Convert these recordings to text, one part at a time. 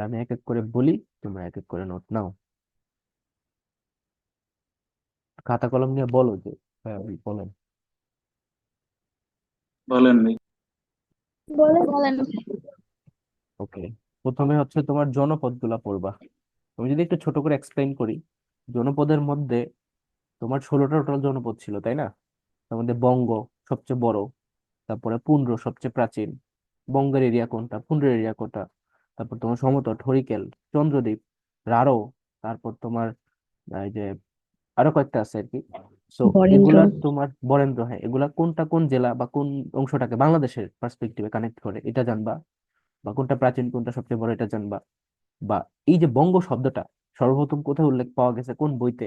তাহলে আমি এক এক করে বলি তোমরা এক এক করে নোট নাও। খাতা কলম নিয়ে বলো যে হ্যাঁ বলেন। বলেন। বলেন বলেন ওকে প্রথমে হচ্ছে তোমার জনপদগুলা পড়বা। আমি যদি একটু ছোট করে এক্সপ্লেইন করি জনপদের মধ্যে তোমার ষোলোটা টোটাল জনপদ ছিল তাই না? তার মধ্যে বঙ্গ সবচেয়ে বড় তারপরে পুন্ড্র সবচেয়ে প্রাচীন বঙ্গের এরিয়া কোনটা পুন্ড্রের এরিয়া কোনটা? তারপর তোমার সমতট হরিকেল চন্দ্রদ্বীপ রারো তারপর তোমার এই যে আরও কয়েকটা আছে আর কি। সো বরেন্দ্র। এগুলা তোমার বরেন্দ্র হ্যাঁ এগুলা কোনটা কোন জেলা বা কোন অংশটাকে বাংলাদেশের পার্সপেক্টিভে কানেক্ট করে এটা জানবা? বা কোনটা প্রাচীন কোনটা সবচেয়ে বড় এটা জানবা? বা এই যে বঙ্গ শব্দটা সর্বপ্রথম কোথায় উল্লেখ পাওয়া গেছে? কোন বইতে?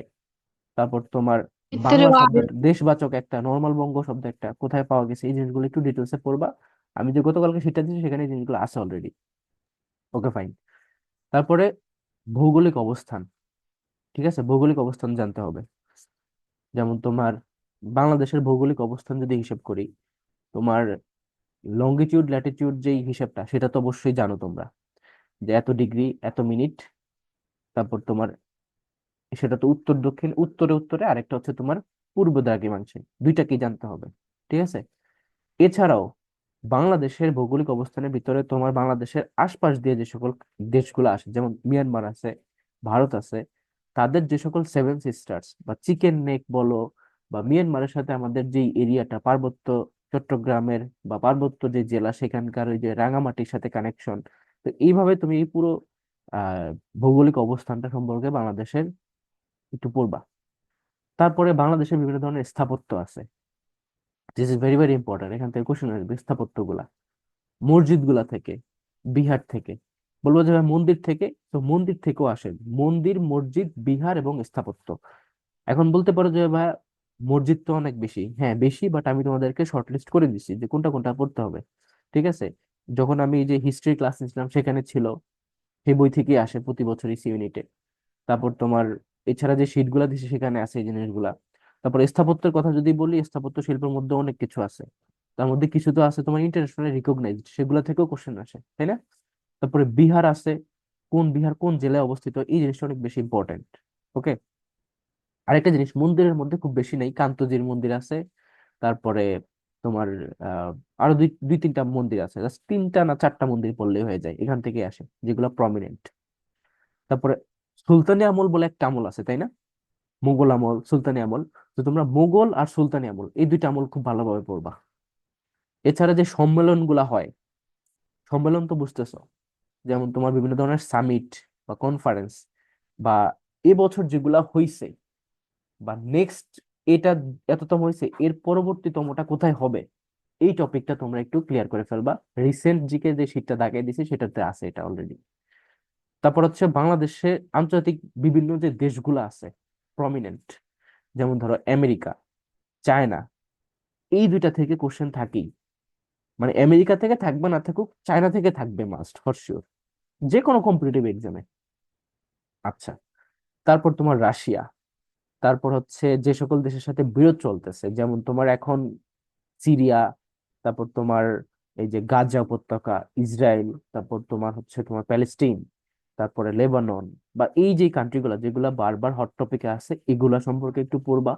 তারপর তোমার বাংলা শব্দটা দেশবাচক একটা নর্মাল বঙ্গ শব্দ একটা কোথায় পাওয়া গেছে? এই জিনিসগুলো একটু ডিটেলসে পড়বা। আমি যে গতকালকে সেটা দিয়েছি সেখানে এই জিনিসগুলো আছে অলরেডি ওকে ফাইন তারপরে ভৌগোলিক অবস্থান। ঠিক আছে? ভৌগোলিক অবস্থান জানতে হবে। যেমন তোমার বাংলাদেশের ভৌগোলিক অবস্থান যদি হিসেব করি, তোমার লঙ্গিটিউড ল্যাটিটিউড যেই হিসাবটা, সেটা তো অবশ্যই জানো তোমরা। যে এত ডিগ্রি এত মিনিট তারপর তোমার, সেটা তো উত্তর, দক্ষিণ, উত্তরে উত্তরে, আরেকটা হচ্ছে তোমার পূর্ব দ্রাঘিমাংশে। দুইটাকেই জানতে হবে? ঠিক আছে? এছাড়াও বাংলাদেশের ভৌগোলিক অবস্থানের ভিতরে তোমার বাংলাদেশের আশপাশ দিয়ে যে সকল দেশগুলো আসে, যেমন মিয়ানমার আছে, ভারত আছে, তাদের যে সকল সেভেন সিস্টার্স বা চিকেন নেক বলো বা মিয়ানমারের সাথে আমাদের যে এরিয়াটা, পার্বত্য চট্টগ্রামের বা পার্বত্য যে জেলা, সেখানকার ওই যে রাঙামাটির সাথে কানেকশন তো এইভাবে তুমি এই পুরো আহ ভৌগোলিক অবস্থানটা সম্পর্কে বাংলাদেশের একটু পড়বা। তারপরে বাংলাদেশের বিভিন্ন ধরনের স্থাপত্য আছে। This is very very important এখান থেকে কোশ্চেন আসবে মসজিদগুলা থেকে, বিহার থেকে। বলব যে মন্দির থেকে, তো মন্দির থেকেও আসে মন্দির, মসজিদ, বিহার এবং স্থাপত্য। এখন বলতে পারো যে ভাই, মসজিদ তো অনেক বেশি। হ্যাঁ বেশি বাট আমি তোমাদেরকে শর্ট লিস্ট করে দিচ্ছি যে কোনটা কোনটা পড়তে হবে। ঠিক আছে? যখন আমি যে হিস্ট্রি ক্লাস নিয়েছিলাম সেখানে ছিল সেই বই থেকেই আসে প্রতি বছর ইসি ইউনিটে তারপর তোমার, এছাড়া যে শীটগুলা দিছে, সেখানে আছে এই জিনিসগুলা। তারপর স্থাপত্যের কথা যদি বলি, স্থাপত্য শিল্পের মধ্যে অনেক কিছু আছে। তার মধ্যে কিছু তো আছে তোমার ইন্টারন্যাশনালি রিকগনাইজড সেগুলা থেকেও কোশ্চেন আসে, তাই না? তারপরে বিহার আছে। কোন বিহার কোন জেলায় অবস্থিত? এই জিনিসটা অনেক বেশি ইম্পর্টেন্ট ওকে আরেকটা জিনিস, মন্দিরের মধ্যে খুব বেশি নেই। কান্তজির মন্দির আছে। তারপরে তোমার, আহ, আরও দুই দুই তিনটা মন্দির আছে। জাস্ট তিনটা না চারটা মন্দির পড়লেই হয়ে যায়, এখান থেকে আসে, যেগুলো প্রমিনেন্ট তারপরে সুলতানি আমল বলে একটা আমল আছে, তাই না? মুঘল আমল, সুলতানি আমল, তো তোমরা মোগল আর সুলতানি আমল, এই দুইটা আমল খুব ভালোভাবে পড়বা। এছাড়া যে সম্মেলনগুলা হয়, সম্মেলন তো বুঝতেছো, যেমন তোমার বিভিন্ন ধরনের সামিট বা কনফারেন্স বা এবছর যেগুলা হইছে বা নেক্সট এটা এততম হয়েছে এর পরবর্তীতমটা কোথায় হবে, এই টপিকটা তোমরা একটু ক্লিয়ার করে ফেলবা। রিসেন্ট জিকে যে শীটটা দাগিয়ে দিছি, সেটাতে আছে এটা অলরেডি তারপর হচ্ছে বাংলাদেশে আন্তর্জাতিক বিভিন্ন যে দেশগুলো আছে প্রমিনেন্ট যেমন ধরো আমেরিকা, চায়না, এই দুইটা থেকে কোশ্চেন থাকেই। মানে আমেরিকা থেকে থাকবে না থাকুক, চায়না থেকে থাকবে মাস্ট ফর শিওর যে কোনো কম্পিটিটিভ এক্সামে আচ্ছা তারপর তোমার রাশিয়া, তারপর হচ্ছে যে সকল দেশের সাথে বিরোধ চলতেছে, যেমন তোমার এখন সিরিয়া, তারপর তোমার এই যে গাজা উপত্যকা, ইসরায়েল, তারপর তোমার হচ্ছে তোমার প্যালেস্টিন তারপরে লেবানন বা এই যে কান্ট্রিগুলো যেগুলা বারবার হট টপিকে আছে, এগুলা সম্পর্কে একটু পড়বা।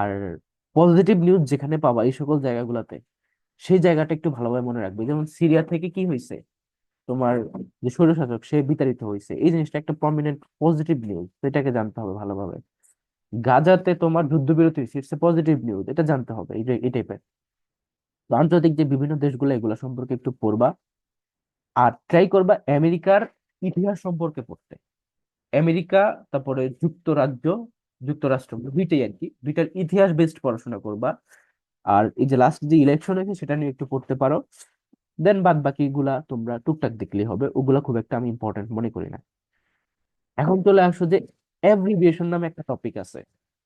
আর পজিটিভ নিউজ যেখানে পাবা এই সকল জায়গাগুলোতে, সেই জায়গাটা একটু ভালোভাবে মনে রাখবে। যেমন সিরিয়া থেকে কি হয়েছে তোমার যে স্বৈরশাসক, সে বিতাড়িত হয়েছে এই জিনিসটা একটা প্রমিনেন্ট পজিটিভ নিউজ এটাকে জানতে হবে ভালোভাবে। গাজাতে তোমার যুদ্ধবিরতি হয়েছে পজিটিভ নিউজ এটা জানতে হবে, এই টাইপের আন্তর্জাতিক যে বিভিন্ন দেশগুলো, এগুলো সম্পর্কে একটু পড়বা। আর ট্রাই করবা, আমেরিকার ইতিহাস সম্পর্কে পড়তে। আমেরিকা, তারপরে যুক্তরাজ্য, যুক্তরাষ্ট্র, দুইটাই আর কি। দুইটার ইতিহাস বেসড পড়াশোনা করবা। আর এই যে লাস্ট যে ইলেকশন হয়েছে সেটা নিয়ে একটু পড়তে পারো। দেন বাদ বাকি গুলা তোমরা টুকটাক দেখলেই হবে। ওগুলা খুব একটা আমি ইম্পর্টেন্ট মনে করি না। এখন চলে আসো যে অ্যাব্রিভিয়েশন নামে একটা টপিক আছে।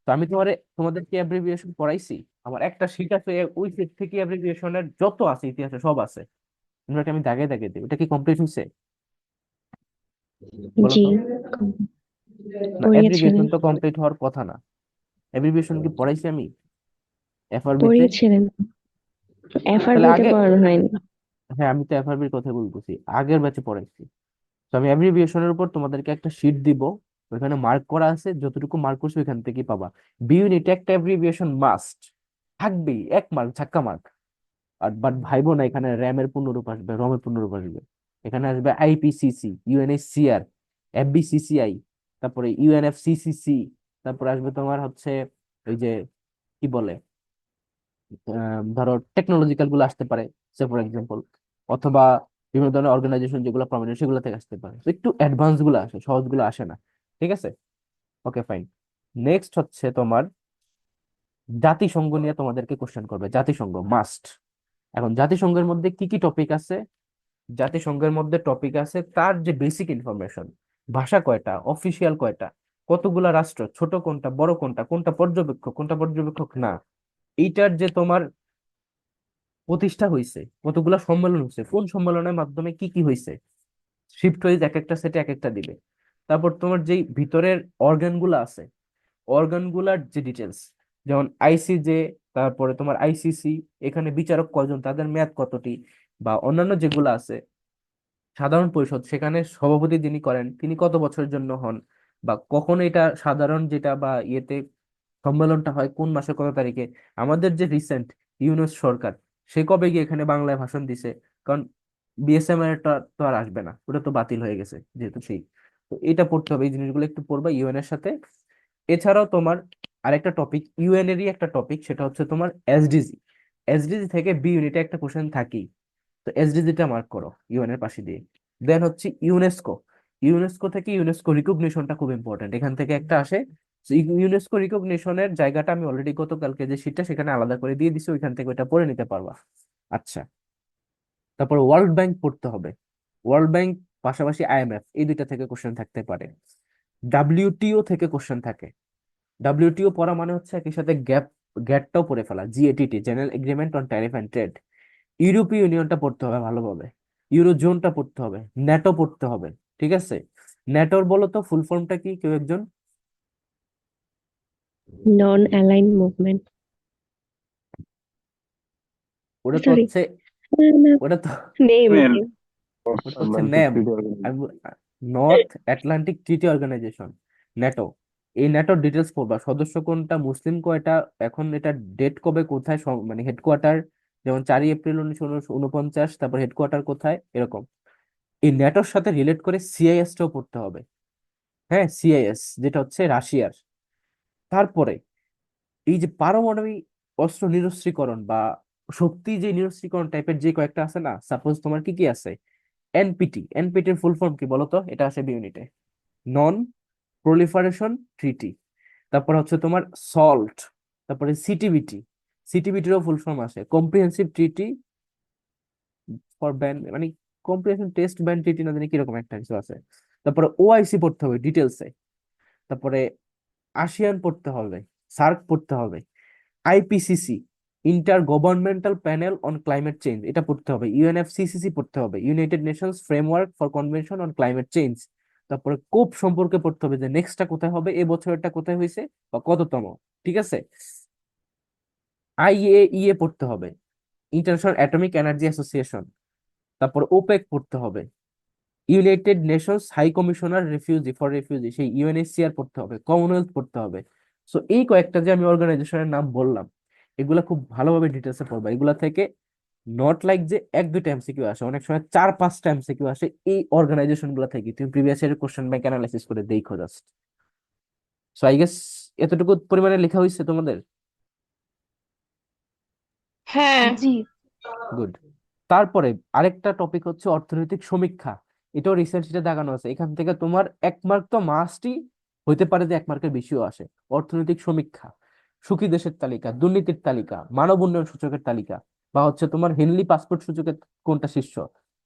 তো আমি তোমারে, তোমাদেরকে অ্যাব্রিভিয়েশন পড়াইছি। আমার একটা শীট আছে, ওই শীট থেকে অ্যাব্রিভিয়েশনের যত আছে, ইতিহাসে সব আছে। আমি দাগে দাগে দিই ওটা কি কমপ্লিট হয়েছে জি। তো। অ্যাব্রিভিয়েশন তো কমপ্লিট হওয়ার কথা না। অ্যাব্রিভিয়েশন কি পড়াইছি আমি? এফআরবি তে? পড়িয়েছিলেন তাহলে এফআরবিতে আগে পড়ানো হয়নি। হ্যাঁ আমি তো এফআরবির কথা বলতেছি। আগের ব্যাচে পড়াইছি। তো আমি অ্যাব্রিভিয়েশনের উপর তোমাদেরকে একটা শিট দিব। ওখানে মার্ক করা আছে। যতটুকু মার্ক করছ ওইখান থেকে পাবা। বি ইউনিট একটা অ্যাব্রিভিয়েশন মাস্ট থাকবেই এক মার্ক ধাক্কা মার্ক আর বাট ভাইবো না এখানে র্যামের পূর্ণরূপ আসবে রমের পূর্ণরূপ আসবে। এখানে আসবে আইপিসিসি ইউএনএইচসিআর এফবিসিসিআই তারপরে ইউএনএফসিসিসি তারপরে আসবে তোমার হচ্ছে ওই যে কি বলে ধরো টেকনোলজিক্যালগুলো আসতে পারে সে ফর এক্সাম্পল অথবা বিভিন্ন ধরনের অর্গানাইজেশন যেগুলো প্রমিনেন্ট সেগুলো থেকে আসতে পারে। একটু অ্যাডভান্সগুলো আসে, সহজগুলো আসে না, ঠিক আছে? ওকে ফাইন নেক্সট হচ্ছে তোমার জাতিসংঘ নিয়ে তোমাদেরকে কোশ্চেন করবে, জাতিসংঘ মাস্ট এখন জাতিসংঘের মধ্যে কি কি টপিক আছে? জাতিসংঘের মধ্যে টপিক আছে, তার যে বেসিক ইনফরমেশন ভাষা কয়টা অফিসিয়াল কয়টা, কতগুলা রাষ্ট্র, ছোট কোনটা, বড় কোনটা কোনটা পর্যবেক্ষক কোনটা পর্যবেক্ষক না, এইটার যে তোমার প্রতিষ্ঠা হয়েছে কতগুলা সম্মেলন হয়েছে কোন সম্মেলনের মাধ্যমে কি কি হয়েছে শিফট ওয়াইজ এক একটা সেটে এক একটা দিবে। তারপর তোমার যেই ভিতরের অর্গানগুলা আছে অর্গানগুলার যে ডিটেলস যেমন আইসিজে তারপরে তোমার আইসিসি এখানে বিচারক কয়জন, তাদের মেয়াদ কতটি বা অন্যান্য যেগুলো আছে, সাধারণ পরিষদ, সেখানে সভাপতি যিনি করেন, তিনি কত বছরের জন্য হন? বা কখন এটা সাধারণ যেটা বা ইয়েতে সম্মেলনটা হয়, কোন মাসে কত তারিখে? আমাদের যে রিসেন্ট ইউনুস সরকার, সে কবে গিয়ে এখানে বাংলায় ভাষণ দিছে? কারণ বিএসএম এর টা- তো আর আসবে না, ওটা তো বাতিল হয়ে গেছে, যেহেতু সেই তো এটা পড়তে হবে, এই জিনিসগুলো একটু পড়বা ইউএন এর সাথে। এছাড়াও তোমার আরেকটা টপিক ইউএন এরই একটা টপিক সেটা হচ্ছে তোমার এসডিজি এসডিজি থেকে বি ইউনিটে একটা কোশ্চেন থাকেই। তো এসডিজিটা মার্ক করো ইউএন এর পাশে দিয়ে। দেন হচ্ছে ইউনেস্কো ইউনেস্কো থেকে ইউনেস্কো রিকগনিশনটা খুব ইম্পর্টেন্ট এখান থেকে একটা আসে ইউনেস্কো রিকগনিশনের জায়গাটা আমি অলরেডি গতকালকে যে শীটটা সেখানে আলাদা করে দিয়ে দিছি, ওইখান থেকে ওইটা পড়ে নিতে পারবা। আচ্ছা। তারপর ওয়ার্ল্ড ব্যাংক পড়তে হবে। ওয়ার্ল্ড ব্যাংক পাশাপাশি আইএমএফ এই দুইটা থেকে কোশ্চেন থাকতে পারে। ডাব্লিউটিও থেকে কোশ্চেন থাকে। ডাব্লিউটিও পড়া মানে হচ্ছে একই সাথে গ্যাপ গ্যাটটাও পড়ে ফেলা। GATT general agreement on tariff and trade ইউরোপীয় ইউনিয়নটা পড়তে হবে ভালোভাবে। ইউরোজোনটা পড়তে হবে। ন্যাটো পড়তে হবে। ঠিক আছে? ন্যাটোর বলো তো ফুল ফর্মটা কি কেউ একজন? Non-aligned movement. ওটা তো হচ্ছে ওটা তো হচ্ছে North Atlantic treaty organization NATO. এই ন্যাটোর ডিটেলস পড়বা। সদস্য কোনটা মুসলিম কয়টা এখন এটা ডেট কবে কোথায় মানে হেডকোয়ার্টার যেমন চারই এপ্রিল উনিশশো উনপঞ্চাশ তারপর হেডকোয়ার্টার কোথায়? এরকম। এই ন্যাটোর সাথে রিলেট করে সিআইএস টাও পড়তে হবে। হ্যাঁ সিআইএস যেটা হচ্ছে রাশিয়ার। তারপরে, এই যে পারমাণবিক অস্ত্র নিরস্ত্রীকরণ বা শক্তি যে নিরস্ত্রীকরণ টাইপের যে কয়েকটা আছে না সাপোজ তোমার কি কি আছে? এনপিটি এনপিটির ফুল ফর্ম কি বলতো? এটা আসে বি ইউনিটে নন প্রলিফারেশন ট্রিটি তারপর হচ্ছে তোমার সল্ট তারপরে সিটিবিটি সিটিবিটিরও ফুল ফর্ম আসে কম্প্রিহেন্সিভ ট্রিটি ফর ব্যান মানে কম্প্রিহেনশন টেস্ট ব্যান ট্রিটি না জানি কীরকম একটা কিছু আছে। তারপরে ওআইসি পড়তে হবে ডিটেলসে তারপরে আসিয়ান পড়তে হবে সার্ক পড়তে হবে IPCC inter governmental panel on climate change এটা পড়তে হবে ইউএনএফসিসিসি পড়তে হবে United Nations framework for convention on climate change তারপরে কোপ সম্পর্কে পড়তে হবে যে নেক্সটটা কোথায় হবে এ বছরটা কোথায় হয়েছে বা কততম, ঠিক আছে? আইএইএ পড়তে হবে। ইন্টারন্যাশনাল অ্যাটমিক এনার্জি অ্যাসোসিয়েশন তারপর ওপেক পড়তে হবে। United Nations high commissioner refugee for refugee সেই ইউএনএইচসিআর পড়তে হবে কমনওয়েলথ পড়তে হবে। সো এই কয়েকটা যে আমি অর্গানাইজেশনের নাম বললাম, এগুলা খুব ভালোভাবে ডিটেলসে পড়বা। এগুলা থেকে নট লাইক যে এক, দুইটা এমসিকিউ আসে, অনেক সময় চার পাঁচ পাঁচটা এমসিকিউ আসে, এই অর্গানাইজেশনগুলা থেকে। তুমি প্রিভিয়াস ইয়ারের কোশ্চেন ব্যাংক অ্যানালাইসিস করে দেখো জাস্ট সো আই গেস এতটুকু পরিমাণে লেখা হয়েছে তোমাদের? হ্যাঁ। জি। গুড তারপরে আরেকটা টপিক হচ্ছে অর্থনৈতিক সমীক্ষা। এটাও রিসেন্টলি দেখানো আছে। এখান থেকে তোমার এক মার্ক তো মাস্টই হইতে পারে যে এক মার্কের বেশিও আসে। অর্থনৈতিক সমীক্ষা। সুখী দেশের তালিকা দুর্নীতির তালিকা মানব উন্নয়ন সূচকের তালিকা বা হচ্ছে তোমার হেনলি পাসপোর্ট সূচকের কোনটা শীর্ষ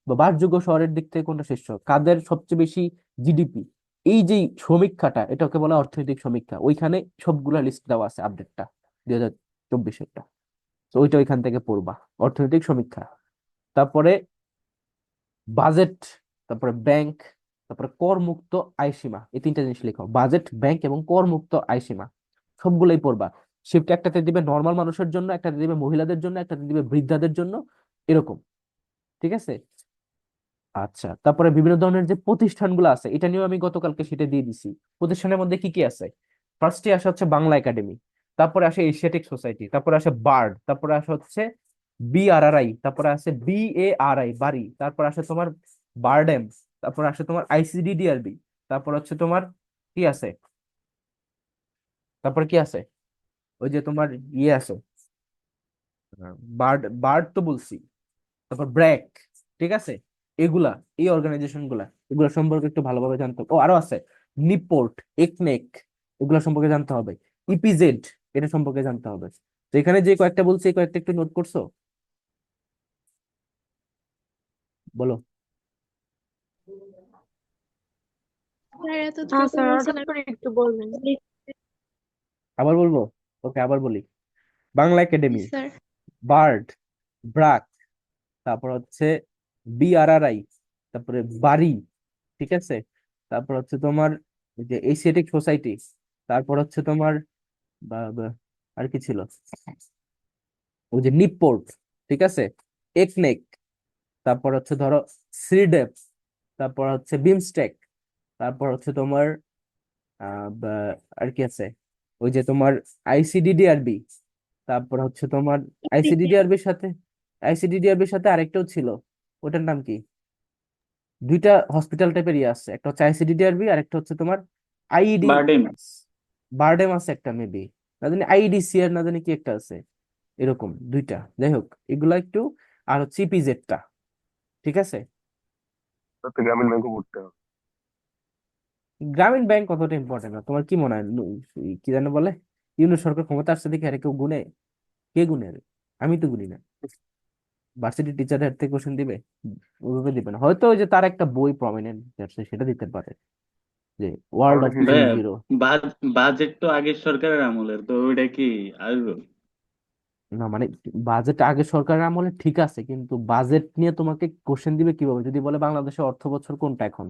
বা বাসযোগ্য শহরের দিক থেকে কোনটা শীর্ষ কাদের সবচেয়ে বেশি জিডিপি এই যে সমীক্ষাটা এটাকে বলা অর্থনৈতিক সমীক্ষা। ওইখানে সবগুলা লিস্ট দেওয়া আছে আপডেটটা দুই হাজার চব্বিশেরটা তো ওইটা ওইখান থেকে পড়বা। অর্থনৈতিক সমীক্ষা। তারপরে বাজেট, তারপরে ব্যাংক, তারপরে করমুক্ত আয়সীমা এই তিনটা জিনিস লেখো। বাজেট, ব্যাংক এবং করমুক্ত আয়সীমা সবগুলোই পড়বা। শিফট একটাতে দিবে নর্মাল মানুষের জন্য, একটাতে দিবে মহিলাদের জন্য, একটাতে দিবে বৃদ্ধাদের জন্য, এরকম। ঠিক আছে? আচ্ছা তারপরে বিভিন্ন ধরনের যে প্রতিষ্ঠানগুলো আছে, এটা নিয়েও আমি গতকালকে সেটা দিয়ে দিছি। প্রতিষ্ঠানের মধ্যে কি কি আছে? ফার্স্টে আসে হচ্ছে বাংলা একাডেমি। তারপরে আসে এশিয়াটিক সোসাইটি তারপরে আসে বার্ড তারপরে আসে হচ্ছে বিআরআরআই তারপরে আসে বিএআরআই বাড়ি, তারপর আসে তোমার বারডেম তারপর আসে তোমার আইসিডিডিআরবি তারপর হচ্ছে তোমার কি আছে? তারপর কি আছে? ওই যে তোমার ইয়ে আছে। বার্ড বার্ড তো বলছি। তারপর ব্র্যাক ঠিক আছে? এগুলা, এই অর্গানাইজেশনগুলা, এগুলা সম্পর্কে একটু ভালোভাবে জানতে ও আরও আছে। নিপোর্ট একনেক এগুলা সম্পর্কে জানতে হবে। ইপিজেড এটা সম্পর্কে জানতে হবে। তো এখানে যে কয়েকটা বলছি এই কয়েকটা একটু নোট করছ? বলো। হ্যাঁ আবার বলব? ওকে আবার বলি। বাংলা একাডেমি বার্ড ব্রাক তারপর হচ্ছে বিআরআরআই তারপরে বাড়ি ঠিক আছে? তারপর হচ্ছে তোমার এই যে এশিয়াটিক সোসাইটি তারপর হচ্ছে তোমার বা- বা- আর কি ছিল? ওই যে নিপোর্ট ঠিক আছে? একনেক তারপর হচ্ছে ধরো সিডেপ তারপর হচ্ছে বিমস্টেক তারপর হচ্ছে তোমার আর কি আছে? ওই যে তোমার আইসিডিডিআরবি তারপর হচ্ছে তোমার আইসিডিডিআরবির সাথে আইসিডিডিআরবির সাথে আরেকটাও ছিল। ওটার নাম কি? দুইটা হসপিটাল টাইপের ইয়ে আছে। একটা হচ্ছে আইসিডিডিআরবি আর একটা হচ্ছে তোমার আইডি বারডেম আছে একটা মেবি না জানি আইডিসিআর না জানি কি একটা আছে। এরকম দুইটা। যাই হোক এগুলা একটু আর হচ্ছে ইপিজেডটা ঠিক আছে? গ্রামীণ ব্যাংকও পড়তে হবে। গ্রামীণ ব্যাংক কতটা ইম্পর্টেন্ট না তোমার কি মনে হয়? কি জানো বলে? ইউনিট সরকার ক্ষমতা আসছে দেখে আরে কেউ গুনে? কে গুনে? আমি তো গুনি না। ভার্সিটি টিচারের হাত থেকে কোশ্চেন দিবে? ওইভাবে দিবে না। হয়তো ওই যে তার একটা বই প্রমিনেন্ট সেটা দিতে পারে। যে ওয়ার্ল্ড অফ জিরো বাজেট তো আগের সরকারের আমলের তো ওইটা কি আসবে না মানে বাজেট আগে সরকারের আমলে ঠিক আছে কিন্তু বাজেট নিয়ে তোমাকে কোশ্চেন দিবে কীভাবে? যদি বলে বাংলাদেশের অর্থ বছর কোনটা এখন?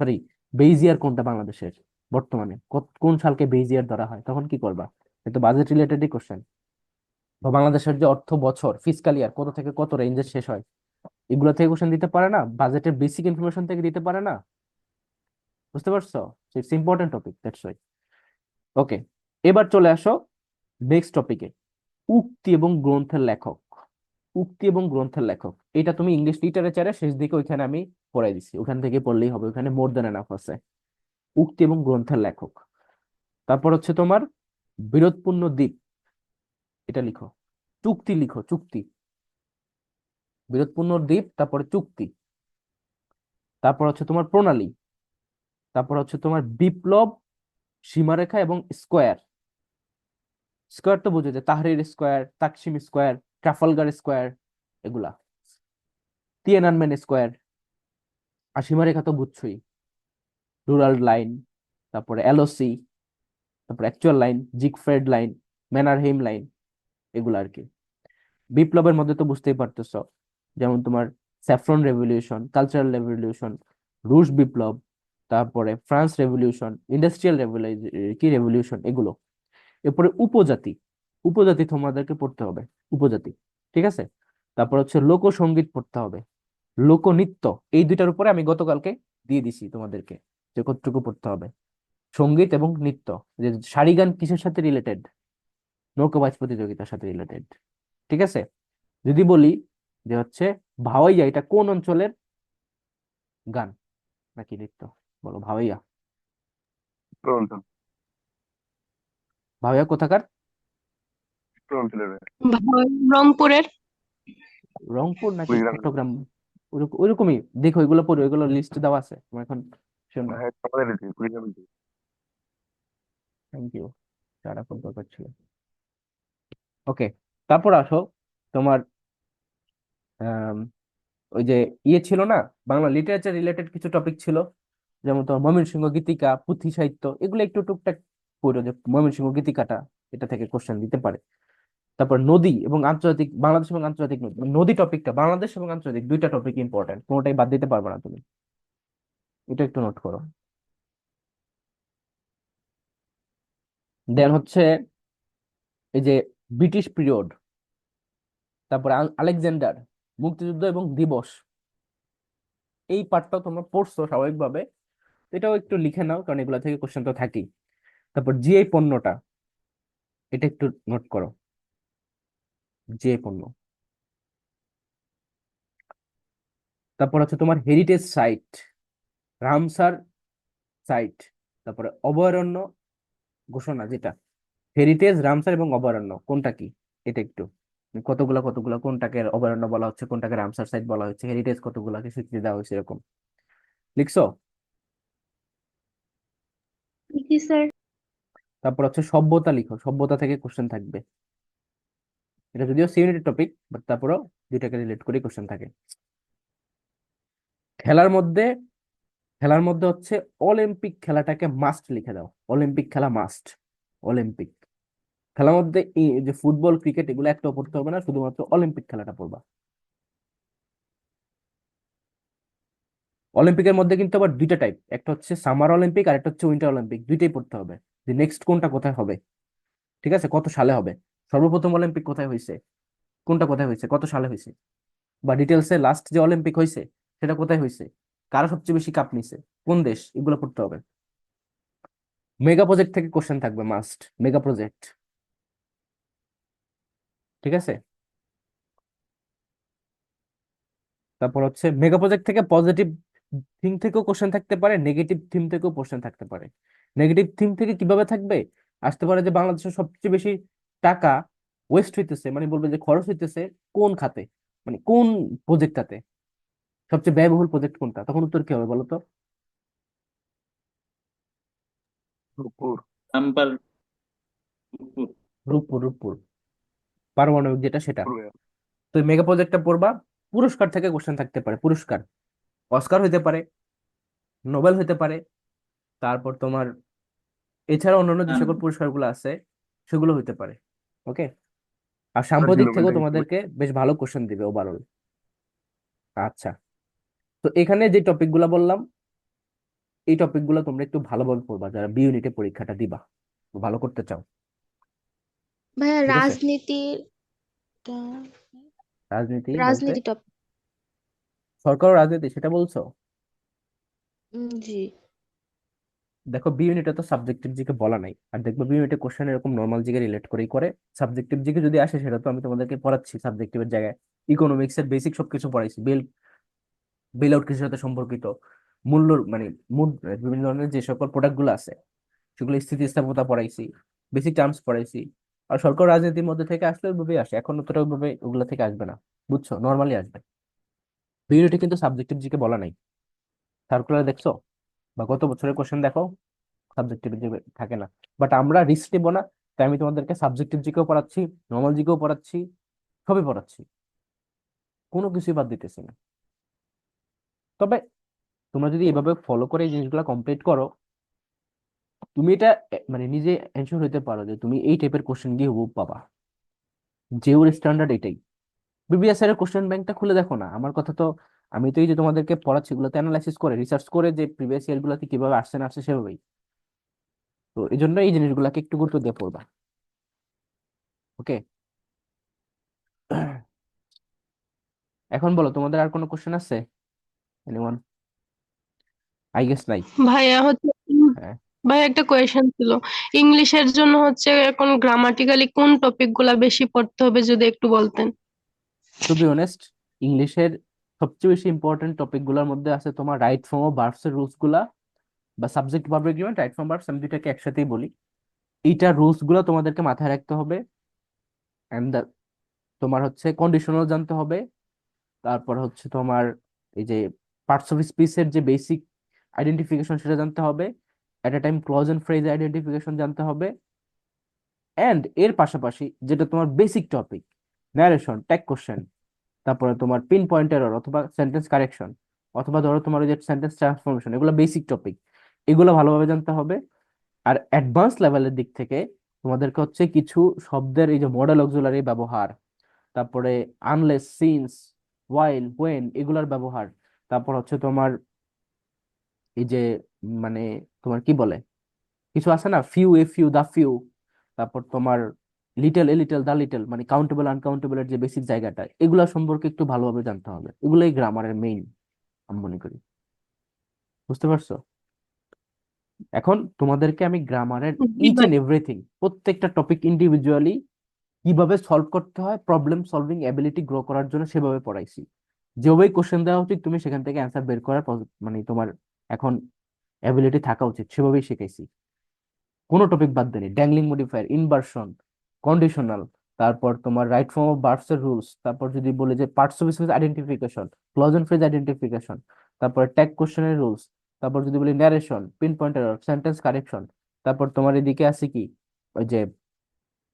সরি বেইজ ইয়ার কোনটা বাংলাদেশের বর্তমানে? কোন সালকে বেইজ ইয়ার ধরা হয়? তখন কি করবা? এটা বাজেট রিলেটেডই কোশ্চেন বা বাংলাদেশের যে অর্থ বছর ফিসকাল ইয়ার কত থেকে কত রেঞ্জে শেষ হয়? এগুলো থেকে কোশ্চেন দিতে পারে না বাজেটের বেসিক ইনফরমেশন থেকে দিতে পারে না বুঝতে পারছ? It's important topic that's why okay এবার চলে আসো নেক্সট টপিকে উক্তি এবং গ্রন্থের লেখক। উক্তি এবং গ্রন্থের লেখক। এটা তুমি ইংলিশ লিটারেচারের শেষ দিকে ওইখানে আমি পড়াই দিছি। ওখান থেকে পড়লেই হবে, ওখানে মোর দেন এনাফ আছে। উক্তি এবং গ্রন্থের লেখক। তারপর হচ্ছে তোমার বিরোধপূর্ণ দ্বীপ এটা লিখো। চুক্তি লিখো, চুক্তি। বিরোধপূর্ণ দ্বীপ তারপরে চুক্তি। তারপর হচ্ছে তোমার প্রণালী। তারপর হচ্ছে তোমার বিপ্লব, সীমারেখা এবং স্কোয়ার। স্কোয়ার তো বুঝো যে Tahrir square, Taksim square, Trafalgar square, এগুলা। Tiananmen square. আর সীমারেখা তো বুঝছই। রুরাল লাইন, তারপরে এলওসি, তারপরে actual line, Siegfried line, Mannerheim line, এগুলো আর কি। বিপ্লবের মধ্যে তো বুঝতেই পারতেছো, যেমন তোমার স্যাফ্রন রেভলিউশন, কালচারাল রেভলিউশন, রুশ বিপ্লব তারপরে ফ্রান্স রেভলিউশন ইন্ডাস্ট্রিয়াল কি রেভলিউশন এগুলো। এরপরে উপজাতি। উপজাতি তোমাদেরকে পড়তে হবে। উপজাতি, ঠিক আছে? তারপর হচ্ছে লোকসঙ্গীত পড়তে হবে। লোকনৃত্য, এই দুইটার উপরে আমি গতকালকে দিয়ে দিছি তোমাদেরকে, যে কতটুকু পড়তে হবে। সংগীত এবং নৃত্য, যে শাড়ি গান কিসের সাথে রিলেটেড নৌকাবাজ প্রতিযোগিতার সাথে রিলেটেড ঠিক আছে? যদি বলি যে হচ্ছে ভাওয়াইয়া, এটা কোন অঞ্চলের গান নাকি নৃত্য? বলো ভাওয়াইয়া উত্তর অঞ্চল ভাওয়াইয়া কোথাকার রংপুরের। রংপুর নাকি চট্টগ্রাম? ওইরকমই দেখো এগুলো পড়ো এগুলো লিস্ট দেওয়া আছে। তোমার এখন শোনো। থ্যাংক ইউ যারা ফোন দরকার ছিল ওকে তারপর আসো তোমার ওই যে ইয়ে ছিল না? বাংলা লিটারেচার রিলেটেড কিছু টপিক ছিল। যেমন তোমার ময়মনসিংহ গীতিকা, পুঁথি সাহিত্য, এগুলো একটু টুকটাক পড়ো যে ময়মনসিংহ গীতিকাটা, এটা থেকে কোশ্চেন দিতে পারে। তারপর নদী এবং আন্তর্জাতিক, বাংলাদেশ এবং আন্তর্জাতিক নদী নদী টপিকটা বাংলাদেশ এবং আন্তর্জাতিক দুইটা টপিক ইম্পর্টেন্ট কোনোটাই বাদ দিতে পারবে না তুমি। এটা একটু নোট করো। দেন হচ্ছে এই যে ব্রিটিশ পিরিয়ড তারপরে আলেকজান্ডার, মুক্তিযুদ্ধ এবং দিবস, এই পার্টটাও তোমরা পড়ছো স্বাভাবিকভাবে। এটাও একটু লিখে নাও, কারণ এগুলা থেকে কোশ্চেন তো থাকেই। তারপর জিআই পণ্যটা, এটা একটু নোট করো। যে পণ্য। তারপর হচ্ছে তোমার হেরিটেজ সাইট রামসার সাইট তারপরে অভয়ারণ্য ঘোষণা যেটা। হেরিটেজ রামসার এবং অভয়ারণ্য, কোনটা কি? এটা একটু। কতগুলা কতগুলা, কোনটাকে অভয়ারণ্য বলা হচ্ছে, কোনটাকে রামসার সাইট বলা হচ্ছে হেরিটেজ কতগুলাকে স্বীকৃতি দেওয়া হয়েছে, এরকম। লিখছো? জি স্যার? তারপর হচ্ছে সভ্যতা লিখো, সভ্যতা থেকে কোশ্চেন থাকবে। এটা যদিও সি ইউনিটের টপিক বাট তারপরেও দুইটাকে রিলেট করে কোশ্চেন থাকে। খেলার মধ্যে খেলার মধ্যে হচ্ছে অলিম্পিক খেলাটাকে মাস্ট লিখে দাও। অলিম্পিক খেলা মাস্ট অলিম্পিক। খেলার মধ্যে যে ফুটবল, ক্রিকেট, এগুলো একটা পড়তে হবে না, শুধুমাত্র অলিম্পিক খেলাটা পড়বা। অলিম্পিকের মধ্যে কিন্তু আবার দুইটা টাইপ একটা হচ্ছে সামার অলিম্পিক আর একটা হচ্ছে উইন্টার অলিম্পিক দুইটাই পড়তে হবে। যে নেক্সট কোনটা কোথায় হবে? ঠিক আছে? কত সালে হবে? সর্বপ্রথম অলিম্পিক কোথায় হয়েছে কোনটা কোথায় হয়েছে কত সালে হয়েছে বা ডিটেলসে লাস্ট যে অলিম্পিক হয়েছে সেটা কোথায় হয়েছে কারা সবচেয়ে বেশি কাপ নিছে? কোন দেশ? এগুলো পড়তে হবে। মেগা প্রজেক্ট থেকে কোশ্চেন থাকবে মাস্ট মেগা প্রজেক্ট ঠিক আছে? তারপর হচ্ছে মেগা প্রজেক্ট থেকে পজিটিভ থিম থেকেও কোশ্চেন থাকতে পারে নেগেটিভ থিম থেকেও কোশ্চেন থাকতে পারে। নেগেটিভ থিম থেকে কীভাবে থাকবে? আসতে পারে যে বাংলাদেশের সবচেয়ে বেশি টাকা ওয়েস্ট হইতেছে মানে বলবে যে খরচ হইতেছে কোন খাতে? মানে কোন প্রজেক্টটাতে সবচেয়ে ব্যয়বহুল প্রজেক্ট কোনটা? তখন উত্তর কি হবে বলো তো? রূপপুর। রূপপুর। রূপপুর পারমাণবিক যেটা সেটা। তো মেগা প্রজেক্টটা পড়বা পুরস্কার থেকে কোশ্চেন থাকতে পারে পুরস্কার। অস্কার হইতে পারে নোবেল হইতে পারে তারপর তোমার এছাড়া অন্যান্য যে সকল পুরস্কারগুলো আছে সেগুলো হইতে পারে ওকে আর সাম্প্রতিক থেকেও তোমাদেরকে বেশ ভালো কোশ্চেন দিবে ওভারঅল আচ্ছা তো এখানে যে টপিকগুলো বললাম এই টপিকগুলো তোমরা একটু ভালোভাবে পড়বা যারা বি ইউনিটে পরীক্ষাটা দিবা ভালো করতে চাও। ভাইয়া ঠিক আছে। রাজনীতি রাজনীতি বলতে? রাজনীতি টপিক সরকার ও রাজনীতি সেটা বলছো? জি। দেখো বি ইউনিটে তো সাবজেক্টিভ জিকে বলা নাই। আর দেখব বি ইউনিটে কোশ্চেন এরকম নর্মাল জিকে রিলেট করেই করে। সাবজেক্টিভ জিকে যদি আসে সেটা তো আমি তোমাদেরকে পড়াচ্ছি সাবজেক্টিভের জায়গায়। ইকোনমিক্স এর বেসিক সবকিছু পড়াইছি। বেল বেল আউট কৃষির সাথে সম্পর্কিত? মূল্য মানে মুদ্রা বিভিন্ন ধরনের যে সকল প্রোডাক্টগুলো আছে সেগুলো স্থিতিস্থাপকতা পড়াইছি বেসিক টার্মস পড়াইছি। আর সরকার রাজনীতির মধ্যে থেকে আসলে ওইভাবেই আসে। এখন অতটা ওইভাবে ওগুলো থেকে আসবে না। বুঝছ? নর্মালি আসবে। ইউনিটে কিন্তু সাবজেক্টিভ জিকে বলা নাই। সার্কুলার দেখছ? বা গত বছরের কোশ্চেন দেখো সাবজেক্টিভ জিকে থাকে না। বাট আমরা রিস্ক নেব না, তাই আমি তোমাদেরকে সাবজেক্টিভ জিকেও পড়াচ্ছি নর্মাল জিকেও পড়াচ্ছি, সবই পড়াচ্ছি। কোনো কিছুই বাদ দিতেছি না। তবে তোমরা যদি এভাবে ফলো করে এই জিনিসগুলো কমপ্লিট করো, তুমি এটা মানে নিজে এনশিওর হতে পারো যে তুমি এই টাইপের কোশ্চেন গিয়ে হুবহু পাবা। ওর স্ট্যান্ডার্ড এটাই। বিবিএস এর কোশ্চেন ব্যাংকটা খুলে দেখো না। আমার কথা তো আমি তো এই যে তোমাদেরকে পড়াচ্ছি এগুলোতে অ্যানালাইসিস করে রিসার্চ করে যে প্রিভিয়াস ইয়ার গুলোতে কীভাবে আসছে না আসছে সেভাবেই। তো এই জন্য এই জিনিসগুলোকে একটু গুরুত্ব দিয়ে পড়বা। ওকে এখন বলো তোমাদের আর কোনো কোশ্চেন আছে? এনিওয়ান আই গেস নাই। ভাইয়া হচ্ছে হ্যাঁ। ভাই একটা কোয়েশ্চেন ছিল। ইংলিশের জন্য হচ্ছে এখন গ্রামাটিক্যালি কোন টপিকগুলা বেশি পড়তে হবে যদি একটু বলতেন? টু বি অনেস্ট ইংলিশের সবচেয়ে বেশি ইম্পর্টেন্ট টপিকগুলোর মধ্যে আছে তোমার রাইট ফর্ম ও ভার্বস এর রুলসগুলা বা subject verb agreement right form verbs আমি দুইটাকে একসাথেই বলি। এইটার রুলসগুলো তোমাদেরকে মাথায় রাখতে হবে এন্ড তোমার হচ্ছে কন্ডিশনাল জানতে হবে। তারপর হচ্ছে তোমার এই যে পার্টস অফ স্পিচ এর যে বেসিক আইডেন্টিফিকেশন সেটা জানতে হবে। At a time clause and phrase identification জানতে হবে। এন্ড এর পাশাপাশি যেটা তোমার basic topic narration tag question তারপরে তোমার পিন পয়েন্ট অথবা সেন্টেন্স কারেকশন অথবা ধরো তোমার ওই যে সেন্টেন্স ট্রান্সফরমেশন এগুলো বেসিক টপিক এগুলো ভালোভাবে জানতে হবে। আর অ্যাডভান্স লেভেলের দিক থেকে তোমাদেরকে হচ্ছে কিছু শব্দের এই যে মডেল অক্সিলারি ব্যবহার, তারপরে আনলেস সিন্স ওয়াইল ওয়েন এগুলার ব্যবহার, তারপর হচ্ছে তোমার এই যে মানে তোমার কি বলে? কিছু আছে না? Few a few the few তারপর তোমার little a little the little মানে কাউন্টেবল আনকাউন্টেবল এর যে বেসিক জায়গাটা এগুলা সম্পর্কে একটু ভালোভাবে জানতে হবে। এগুলোই গ্রামারের মেইন আমি মনে করি। বুঝতে পারছ? এখন তোমাদেরকে আমি গ্রামারের ইচ এন্ড এভরিথিং প্রত্যেকটা টপিক ইন্ডিভিজুয়ালি কীভাবে সলভ করতে হয় প্রবলেম সলভিং এবিলিটি গ্রো করার জন্য সেভাবে পড়াইছি। যেভাবেই কোশ্চেন দেওয়া উচিত তুমি সেখান থেকে অ্যান্সার বের করার মানে তোমার এখন এবিলিটি থাকা উচিত সেভাবেই শিখাইছি। কোনো টপিক বাদ দেনি ড্যাংলিং মডিফায়ার ইনভার্সন কন্ডিশনাল তারপর তোমার রাইট ফর্ম অফ ভার্বস এর রুলস তারপর যদি বলি যে parts of speech identification clause and phrase identification তারপর ট্যাগ কোশ্চেনের রুলস তারপর যদি বলি narration pin point error sentence correction তারপর তোমার এদিকে আছে কি? ওই যে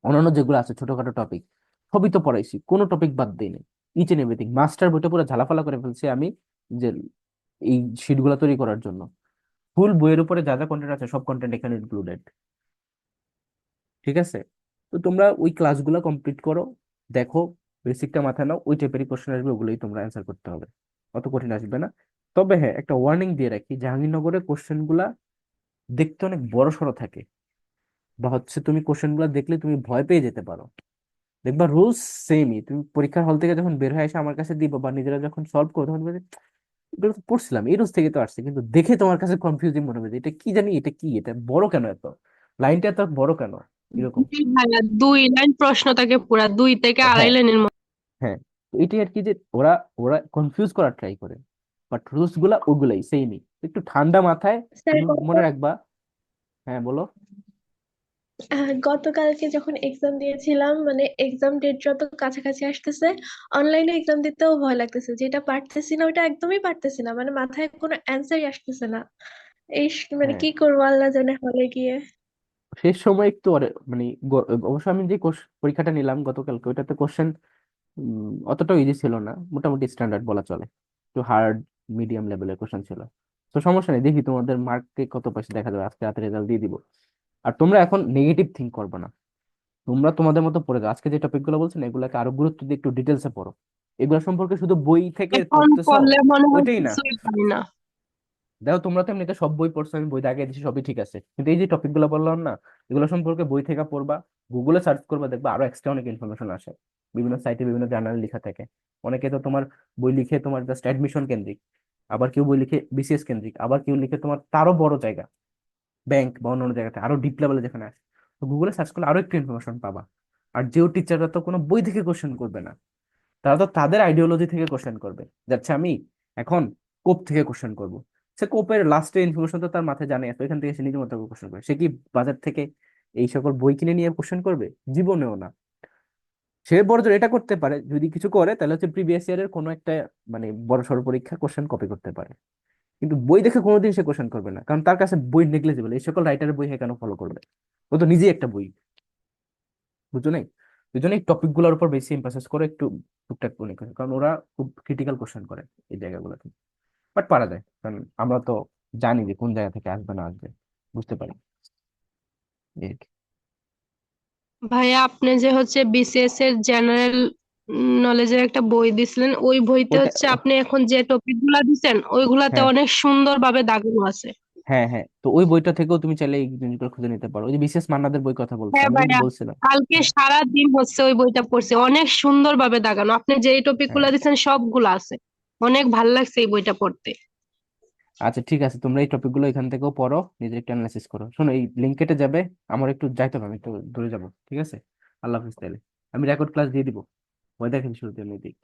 অন্যান্য যেগুলো আছে ছোটখাটো টপিক সবই তো পড়াইছি, কোনো টপিক বাদ দিইনি ইচ এন্ড এভরিথিং মাস্টার বইটা পুরো ঝালাফালা করে ফেলছি আমি যে এই শিটগুলো তৈরি করার জন্য। ফুল বইয়ের উপরে যা যা কন্টেন্ট আছে সব কন্টেন্ট এখানে ইনক্লুডেড ঠিক আছে? তো তোমরা ওই ক্লাসগুলো কমপ্লিট করো, দেখো বেসিকটা মাথায় নাও, ওই টাইপেরই কোশ্চেন আসবে, ওগুলোই তোমরা অ্যান্সার করতে হবে। অত কঠিন আসবে না। তবে হ্যাঁ একটা ওয়ার্নিং দিয়ে রাখি জাহাঙ্গীরনগরের কোশ্চেনগুলা দেখতে অনেক বড় সড়ো থাকে। বা হচ্ছে তুমি কোশ্চেনগুলা দেখলে তুমি ভয় পেয়ে যেতে পারো। দেখবা রুলস সেমই তুমি পরীক্ষার হল থেকে যখন বের হয়ে এসে আমার কাছে দিবা বা নিজেরা যখন সলভ করো তখন এগুলো তো পড়ছিলাম, এই রুলস থেকে তো আসছে। কিন্তু দেখে তোমার কাছে কনফিউজিং মনে হবে এটা কি জানি, এটা কি? এটা বড় কেন এত? লাইনটা এত বড় কেন? এরকম। দুই লাইন প্রশ্ন থাকে পুরা দুই থেকে আড়াই হ্যাঁ লাইনের মধ্যে। হ্যাঁ তো এটাই আর কি যে ওরা ওরা কনফিউজ করার ট্রাই করে। বাট রুলসগুলা ওগুলাই সেমই একটু ঠান্ডা মাথায় মনে রাখবা। হ্যাঁ বলো। গতকালকে যখন এক্সাম দিয়েছিলাম মানে এক্সাম ডেট যত কাছাকাছি আসতেছে অনলাইনে এক্সাম দিতেও ভয় লাগতেছে। যেটা পারতেছি না ওটা একদমই পারতেছি না। মানে মাথায় কোনো অ্যান্সারই আসতেছে না। এই মানে হ্যাঁ। কি করব আল্লাহ জানে হলে গিয়ে। শেষ সময় একটু মানে অবশ্য আমি যে পরীক্ষাটা নিলাম গতকালকে ওইটাতে কোশ্চেন অতটাও ইজি ছিল না। মোটামুটি স্ট্যান্ডার্ড বলা চলে। একটু হার্ড মিডিয়াম লেভেলের কোশ্চেন ছিল। তো সমস্যা নেই দেখি তোমাদের মার্কে কত পাইছে দেখা যাবে। আজকে রাতে রেজাল্ট দিয়ে দিব। আর তোমরা এখন নেগেটিভ থিঙ্ক করবে না। তোমরা তোমাদের মতো পড়ে যাও। আজকে যে টপিকগুলো বলছেন এগুলোকে আরও গুরুত্ব দিয়ে একটু ডিটেলসে পড়ো। এগুলো সম্পর্কে শুধু বই থেকে পড়তেছো? ওইটাই না। না। দেখো, তোমরা তো এমনিতে সব বই পড়ছো, আমি বই দাগে দিচ্ছি সবই ঠিক আছে। কিন্তু এই যে টপিকগুলো বললাম না, এগুলো সম্পর্কে বই থেকে পড়বা গুগলে সার্চ করবা, দেখবা আরও এক্সট্রা অনেক ইনফরমেশন আসে। বিভিন্ন সাইটে বিভিন্ন জার্নালে লেখা থাকে। অনেকে তো তোমার বই লিখে তোমার জাস্ট অ্যাডমিশন কেন্দ্রিক, আবার কেউ বই লিখে বিসিএস কেন্দ্রিক, আবার কেউ লিখে তোমার তারও বড় জায়গা ব্যাংক বা অন্য অন্য জায়গাতে, আরও ডিপ লেভেলে যেখানে আসে। তো গুগলে সার্চ করলে আরও একটু ইনফরমেশন পাবা। আর যেও টিচাররা তো কোনো বই থেকে কোশ্চেন করবে না। তারা তো তাদের আইডিওলজি থেকে কোশ্চেন করবে। যাচ্ছে আমি এখন কোপ থেকে কোশ্চেন করব। সে কোপের লাস্টে ইনফরমেশন তো তার মাথায় জানে আছে, ওইখান থেকে সে নিজের মতো কোশ্চেন করে। সে কি বাজার থেকে এই সকল বই কিনে নিয়ে কোশ্চেন করবে? জীবনেও না। সে বড়জোর এটা করতে পারে, যদি কিছু করে, তাহলে হচ্ছে প্রিভিয়াস ইয়ারের কোনো একটা মানে বড় সড় পরীক্ষা কোশ্চেন কপি করতে পারে। কিন্তু বই দেখে কোনোদিন সে কোশ্চেন করবে না, কারণ তার কাছে বই নেগলেজেবল এই সকল রাইটারের বই সে কেন ফলো করবে? ও তো নিজেই একটা বই। বুঝছ নাই ওই জন্য এই টপিকগুলোর উপর বেশি এমফাসিস করে একটু টুকটাক মনে করে, কারণ ওরা খুব ক্রিটিক্যাল কোশ্চেন করে এই জায়গাগুলোতে। বাট পারা যায়। কারণ আমরা তো জানি যে কোন জায়গা থেকে আসবে না আসবে। বুঝতে পারি। ভাইয়া আপনি যে হচ্ছে বিসিএস এর জেনারেল নলেজের একটা বই দিছিলেন ওই বইতে হচ্ছে আপনি এখন যে টপিকগুলা দিচ্ছেন ওইগুলাতে হ্যাঁ। অনেক সুন্দর ভাবে দাগানো আছে। হ্যাঁ হ্যাঁ। তো ওই বইটা থেকেও তুমি চাইলে এই জিনিসগুলো খুঁজে নিতে পারো। ওই যে বিশেষ মান্নাদের বই কথা বলছি হ্যাঁ আমি ভাইয়া। বলছিলাম। কালকে সারা দিন হচ্ছে ওই বইটা পড়ছে। অনেক সুন্দর ভাবে দাগানো। আপনি যে টপিক হ্যাঁ। গুলা দিছেন সবগুলা আছে। অনেক ভালো লাগছে এই বইটা পড়তে। আচ্ছা ঠিক আছে, তোমরা এই টপিকগুলো এখান থেকেও পড়ো, নিজের একটু অ্যানালাইসিস করো। শোনো, এই লিঙ্ক কেটে যাবে, আমার একটু যাইতে হবে, আমি একটু দূরে যাব, ঠিক আছে? আল্লাহ হাফিজ তাহলে। আমি রেকর্ড ক্লাস দিয়ে দিবো। ওই দেখেন শুরুতে, আমি দিই